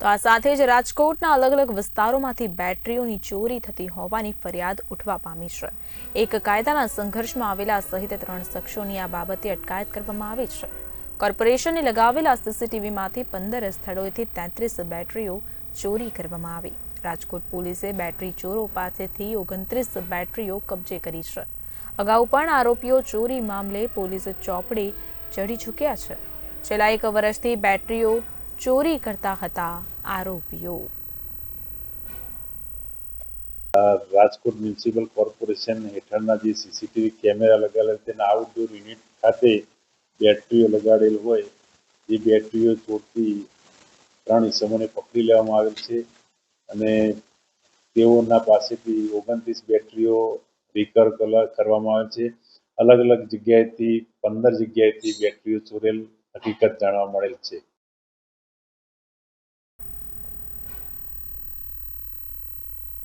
તો આ સાથે જ રાજકોટના અલગ અલગ વિસ્તારોમાંથી બેટરીઓની ચોરી થતી હોવાની ફરિયાદ ઉઠવા પામી છે. એક કાયદાના સંઘર્ષમાં આવેલા સહિત ત્રણ શખ્સોની આ બાબતે અટકાયત કરવામાં આવી છે. કોર્પોરેશને લગાવેલા સીસીટીવીમાંથી પંદર સ્થળોએથી તેત્રીસ બેટરીઓ ચોરી કરવામાં આવી. રાજકોટ પોલીસે બેટરી ચોરો પાસેથી ઓગણત્રીસ બેટરીઓ કબજે કરી છે. અગાઉ પણ આરોપીઓ ચોરી મામલે પોલીસ ચોપડે ચડી ચૂક્યા છે. છેલ્લા એક વર્ષથી બેટરીઓ ચોરી કરતા હતા આરોપીઓ. રાજકોટ મ્યુનિસિપલ કોર્પોરેશન હેઠળના જે સીસીટીવી કેમેરા લગાવેલા તેના આઉટડોર યુનિટ ખાતે બેટરીઓ લગાડેલ હોય એ બેટરીઓ ચોરતી ત્રણ ઇસમોને પકડી લેવામાં આવેલ છે અને તેઓના પાસેથી ઓગણત્રીસ બેટરીઓ રિકવર કરવામાં આવે છે. અલગ અલગ જગ્યાએથી પંદર જગ્યાએથી બેટરીઓ ચોરેલ હકીકત જાણવા મળેલ છે.